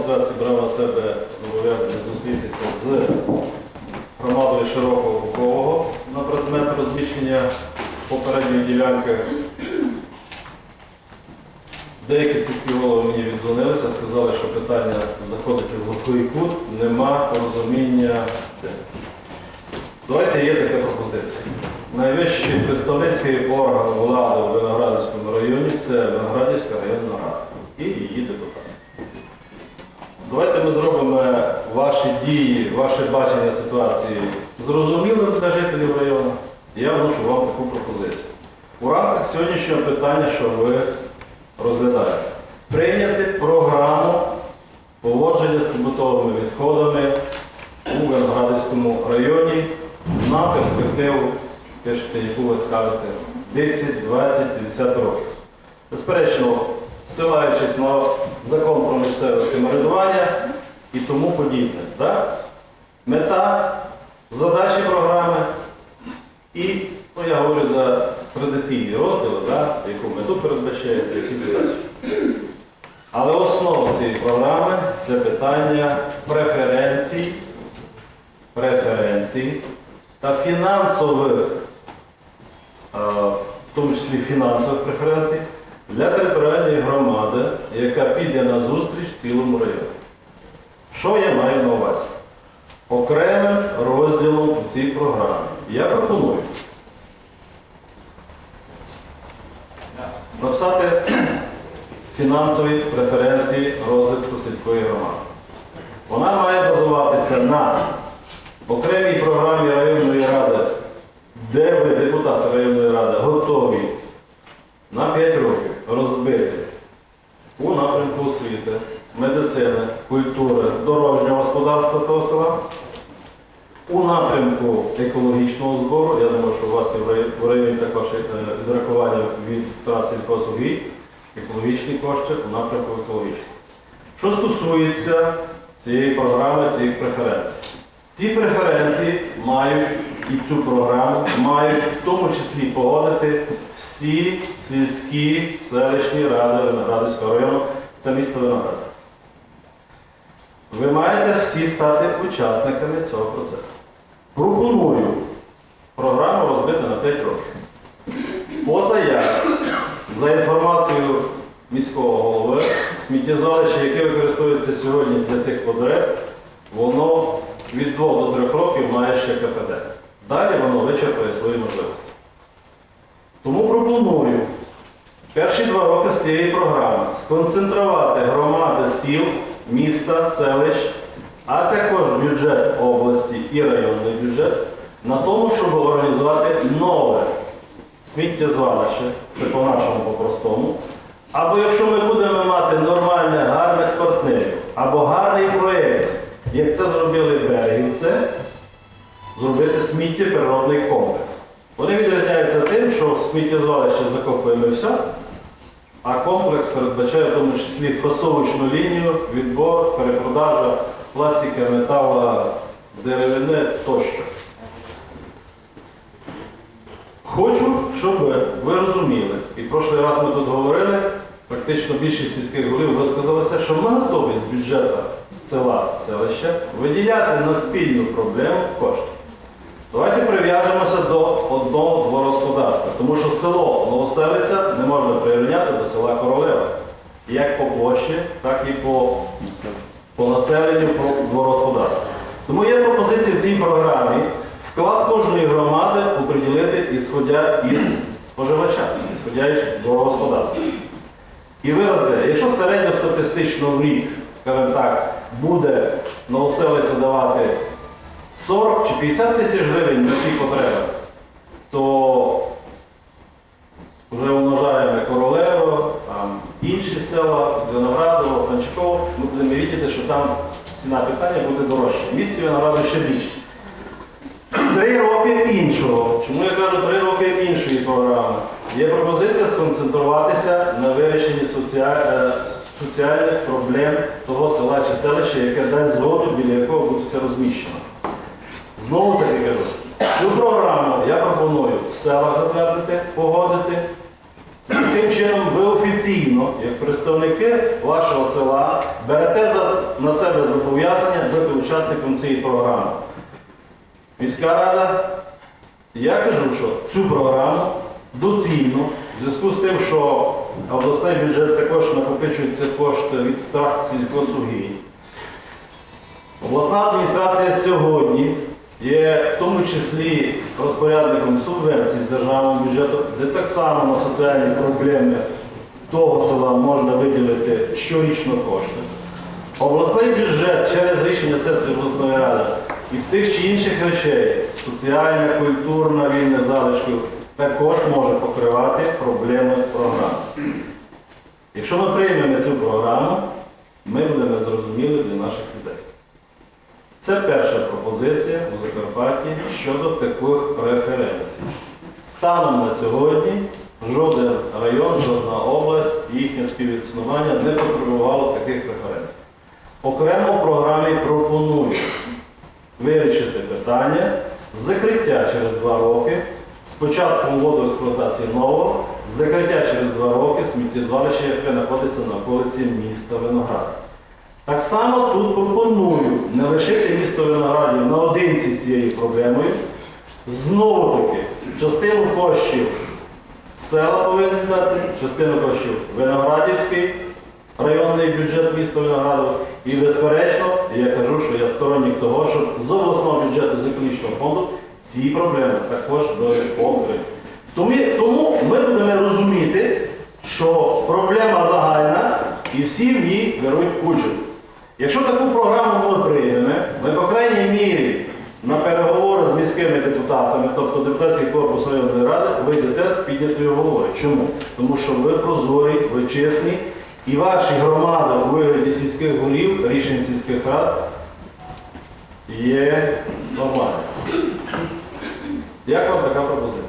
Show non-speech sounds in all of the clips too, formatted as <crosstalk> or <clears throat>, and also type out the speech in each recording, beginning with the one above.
адміністрації брав на себе зобов'язання зустрітися з громадою Широкого Букового на предмет розміщення попередньої ділянки. Деякі сільські голови мені віддзвонилися, сказали, що питання заходить у глухий кут, нема розуміння. Давайте є така пропозиція. Найвищий представницький орган влади у Виноградівському районі це Виноградівська районна рада і її депутати. Давайте ми зробимо ваші дії, ваше бачення ситуації зрозумілим для жителів району. Я вношу вам таку пропозицію. У рамках сьогоднішнього питання, що ви розглядаєте, прийняти програму поводження з побутовими відходами у Виноградівському районі на перспективу, яку ви скажете, 10, 20, 50 років. Безперечно, ссилаючись на закон про місцеве і тому подібне. Так? Мета, задачі програми і, ну, я говорю за традиційні розділи, так? яку мету передбачаєте, які задачі. Але основа цієї програми це питання преференцій, преференцій та фінансових, е, в тому числі фінансових преференцій для територіальної громади, яка піде на зустріч цілому районі. Що я маю на увазі? Окремим розділом у цій програмі. Я пропоную написати <clears throat> фінансові преференції розвитку сільської громади. Вона має базуватися на окремій програмі районної ради, де ви, депутати районної ради, готові на 5 років розбити у напрямку освіти, медицини, культури, дорожнього господарства того села, у напрямку екологічного збору, я думаю, що у вас в районі також е, відрахування від втрат сільхозугідь, екологічні кошти у напрямку екологічного. Що стосується цієї програми, цих преференцій. Ці преференції мають і цю програму мають в тому числі погодити всі сільські селищні ради Виноградівського району та міста Виноград. Ви маєте всі стати учасниками цього процесу. Пропоную програму розбити на 5 років. По заяві, за інформацією міського голови, сміттєзвалище, яке використовується сьогодні для цих потреб, воно від 2 до 3 років має ще КПД. Далі воно вичерпує свої можливості. Тому пропоную перші два роки з цієї програми сконцентрувати громади сіл, міста, селищ, а також бюджет області і районний бюджет на тому, щоб організувати нове сміттєзвалище, це по-нашому по-простому. Або якщо ми будемо мати нормальних, гарних партнерів, або гарний проєкт, як це зробили берегівці, зробити сміттєприродний комплекс. Вони відрізняються тим, що сміттєзвалище закопуємо все, а комплекс передбачає в тому числі фасовочну лінію, відбор, перепродажа пластика, металу, деревини тощо. Хочу, щоб ви розуміли, і прошлий раз ми тут говорили, практично більшість сільських голів висказалися, що ми готові з бюджету з села, селища виділяти на спільну проблему кошти. Давайте прив'яжемося до одного дворогосподарства, тому що село Новоселиця не можна прирівняти до села Королева. Як по площі, так і по, по населенню по дворогосподарству. Тому є пропозиція в цій програмі вклад кожної громади оприділити ісходя із споживача, ісходяючи дворогосподарства. І ви розберете, якщо середньостатистично в рік, скажімо так, буде новоселиця давати 40 чи 50 тисяч гривень на ці потреби, то вже умножаємо Королево, там інші села, Виноградово, Франчиково, ми будемо бачити, що там ціна питання буде дорожча. В місті Виноградово ще більше. Три роки іншого. Чому я кажу три роки іншої програми? Є пропозиція сконцентруватися на вирішенні е, соціальних проблем того села чи селища, яке дасть згоду, біля якого буде це розміщено. Знову таки кажу, цю програму я пропоную в селах затвердити, погодити. Таким чином ви офіційно, як представники вашого села, берете на себе зобов'язання бути учасником цієї програми. Міська рада, я кажу, що цю програму доцільно, в зв'язку з тим, що обласний бюджет також накопичується кошти від втрат сільхозугідь. Обласна адміністрація сьогодні є в тому числі розпорядником субвенцій з державного бюджету, де так само на соціальні проблеми того села можна виділити щорічно кошти. Обласний бюджет через рішення сесії обласної ради із тих чи інших речей, соціальна, культурна, вільних залишків, також може покривати проблеми програми. Якщо ми приймемо цю програму, ми будемо зрозуміли для наших. Це перша пропозиція у Закарпатті щодо таких преференцій. Станом на сьогодні жоден район, жодна область, їхнє співіснування не потребувало таких преференцій. Окремо в програмі пропоную вирішити питання закриття через два роки, спочатку вводу експлуатації нового, закриття через два роки сміттєзвалища, яке знаходиться на околиці міста Виноград. Так само тут пропоную не лишити наодинці з цією проблемою. Знову таки, частину коштів села повинні дати, частину коштів Виноградівський районний бюджет міста Виноградів. І безперечно, я кажу, що я сторонник того, щоб з обласного бюджету з економічного фонду ці проблеми також були покриті. Тому, тому ми будемо розуміти, що проблема загальна і всі в ній беруть участь. Якщо таку програму ми приймемо, ми, по крайній мірі, на переговори з міськими депутатами, тобто депутатський корпус районної ради, ви йдете з піднятою головою. Чому? Тому що ви прозорі, ви чесні, і ваші громади у вигляді сільських голів, рішень сільських рад є нормальними. Як вам така пропозиція?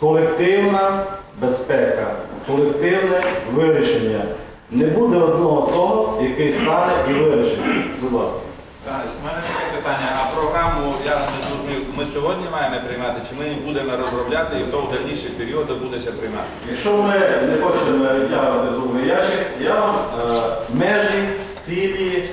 Колективна безпека, колективне вирішення. Не буде одного того, який стане і вирішить. Будь ласка. Так, У мене таке питання, а програму я не зрозумів, ми сьогодні маємо приймати, чи ми її будемо розробляти і хто в дальніших періодах буде це приймати? Якщо ми не хочемо відтягувати другий ящик, я вам е, межі, цілі,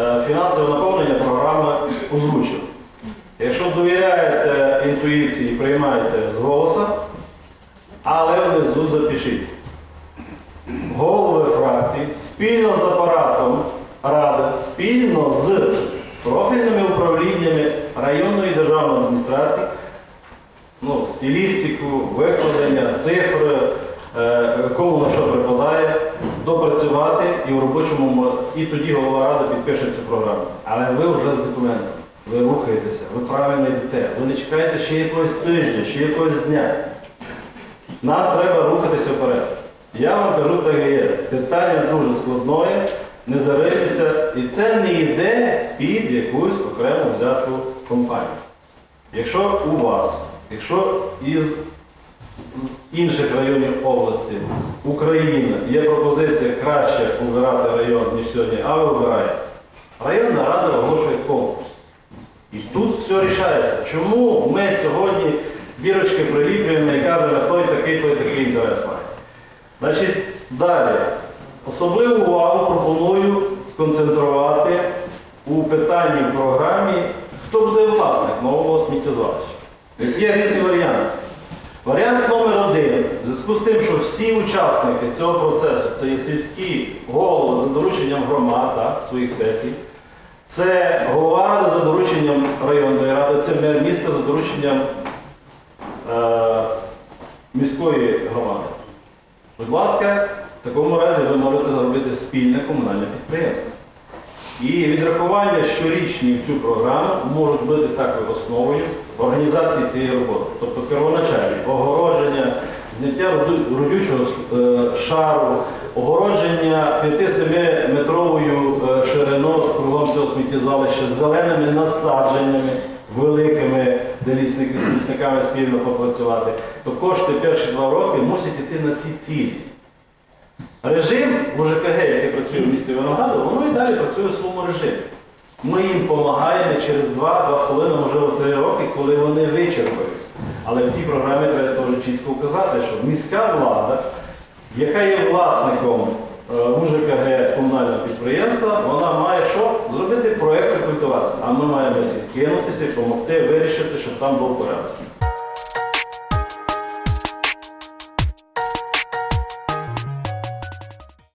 е, фінансове наповнення програми озвучив. Якщо довіряєте інтуїції, приймайте з голоса, але внизу запишіть. Голови фракцій спільно з апаратом Ради, спільно з профільними управліннями районної державної адміністрації ну, стилістику, викладення, цифри, е, кому на що припадає, допрацювати і в робочому і тоді голова ради підпише цю програму. Але ви вже з документом, ви рухаєтеся, ви правильно йдете, ви не чекаєте ще якогось тижня, ще якогось дня. Нам треба рухатися вперед. Я вам кажу так і є. Питання дуже складне, не заритися, і це не йде під якусь окремо взяту компанію. Якщо у вас, якщо із інших районів області України є пропозиція краще обирати район, ніж сьогодні, а ви обираєте, районна рада оголошує конкурс. І тут все рішається. Чому ми сьогодні бірочки приліплюємо і кажемо, той такий, той такий інтерес має. Значить, далі. Особливу увагу пропоную сконцентрувати у питанні в програмі, хто буде власник нового сміттєзвалища. Є різні варіанти. Варіант номер один. В зв'язку з тим, що всі учасники цього процесу, це є сільські голови за дорученням громад, так, своїх сесій, це голова ради за дорученням районної ради, це мер міста за дорученням е, міської громади. Будь ласка, в такому разі ви можете зробити спільне комунальне підприємство. І відрахування щорічні в цю програму можуть бути такою основою організації цієї роботи. Тобто первоначальні огородження, зняття родючого е, шару, огородження 5-7 метровою е, шириною кругом цього сміттєзвалища з зеленими насадженнями великими, де лісники з лісниками спільно попрацювати, то кошти перші два роки мусять йти на ці цілі. Режим в УЖКГ, який працює в місті Винограду, воно і далі працює в своєму режимі. Ми їм допомагаємо через 2, 2,5, можливо, 3 роки, коли вони вичерпають. Але в цій програмі треба теж чітко вказати, що міська влада, яка є власником УЖКГ комунального підприємства, вона має що? Зробити проєкт культивації. А ми маємо всі скинутися і допомогти вирішити, щоб там був порядок.